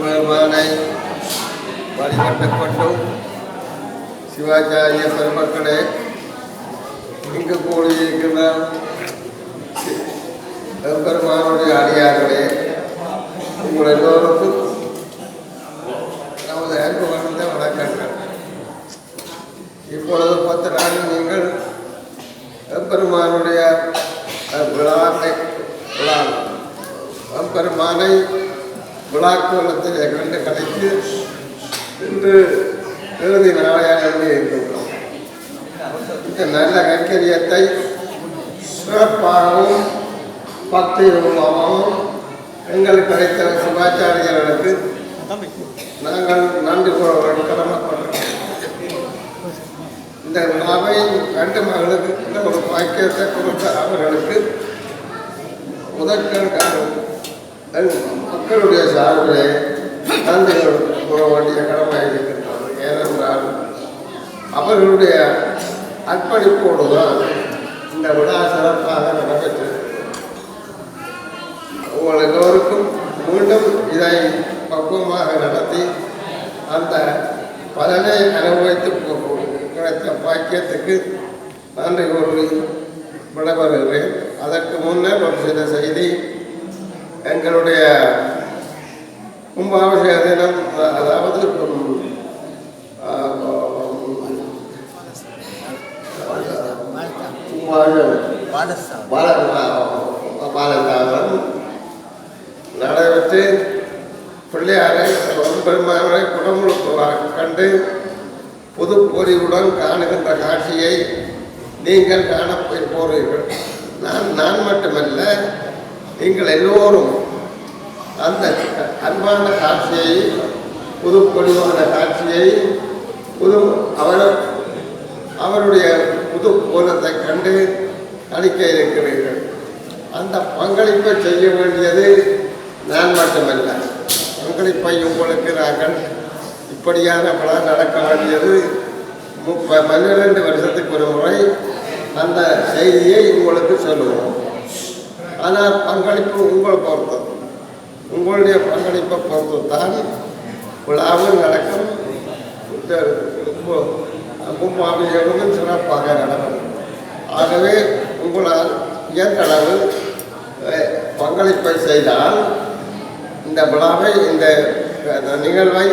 பெருமானை வழிபட்டுக்கொண்டும் சிவாச்சாரிய பெருமக்களே இங்கு கூடியிருக்கின்ற பெருமானுடைய அடியார்களே உங்கள் எல்லோருக்கும் நமது அன்பு வந்த வணக்கங்கள் இப்பொழுது பத்து நாளில் நீங்கள் பெருமானுடைய விழாவை விழா பெருமானை விழாக்கோலத்தில் கண்டு கலைத்து இன்று இறுதி நாளையாக இருக்கின்றோம் இந்த நல்ல கைக்கரியத்தை சிறப்பாகவும் பக்தியுமாகவும் எங்களுக்கு கிடைத்த சிவாச்சாரியர்களுக்கு நாங்கள் நன்றி கூற கடமைப்படுறோம் இந்த விழாவை கண்டு மகளுக்கு ஒரு பாக்கியத்தை கொடுத்த அவர்களுக்கு முதற்கண் மக்களுடைய சார்பிலே நன்றிகள் கூற வேண்டிய கடமை இருக்கின்றது. ஏனென்றால் அவர்களுடைய அர்ப்பணிப்போடு தான் இந்த விழா சிறப்பாக நடைபெற்றது உங்கள் எல்லோருக்கும் மீண்டும் இதை பக்குவமாக நடத்தி அந்த பலனை அனுபவித்து போகும் பாக்கியத்துக்கு நன்றி கூறி விடைபெறுகிறேன். அதற்கு முன்னர் ஒரு சில செய்தி. எங்களுடைய கும்பாபிஷேக தினம் அதாவது பாலந்தாவரம் நடைபெற்று பிள்ளையாரை பெருமானை குடமுழுக்கு கண்டு புது பொறிவுடன் காணுகின்ற காட்சியை நீங்கள் காணப்போய் போகிறீர்கள் போறீர்கள். நான் நான் மட்டுமல்ல நீங்கள் எல்லோரும் அந்த அன்பான காட்சியை புது பொலிவான காட்சியை புது அவர் அவருடைய புது கோலத்தை கண்டு அளிக்க இருக்கிறீர்கள். அந்த பங்களிப்பை செய்ய வேண்டியது நான் மட்டுமல்ல. பங்களிப்பை உங்களுக்கு நாங்கள் இப்படியான விழா நடக்க வேண்டியது முப்ப பன்னிரெண்டு வருஷத்துக்கு ஒரு முறை அந்த செய்தியை உங்களுக்கு சொல்லுவோம். ஆனால் பங்களிப்பு உங்களை பொறுத்தது உங்களுடைய பங்களிப்பை பொறுத்து தான் விழாவும் நடக்கும். இந்த கும்பாபிஷேகமும் சிறப்பாக நடக்கும். ஆகவே உங்களால் இயற்களவு பங்களிப்பை செய்தால் இந்த விழாவை இந்த நிகழ்வை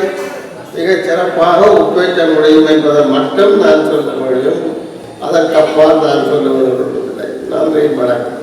மிகச் சிறப்பாக ஒப்பேற்ற முடியும் என்பதை மட்டும் நான் சொல்ல முடியும். அதற்கப்பால் நான் சொல்ல விரும்பவில்லை நன்றி வணக்கம்.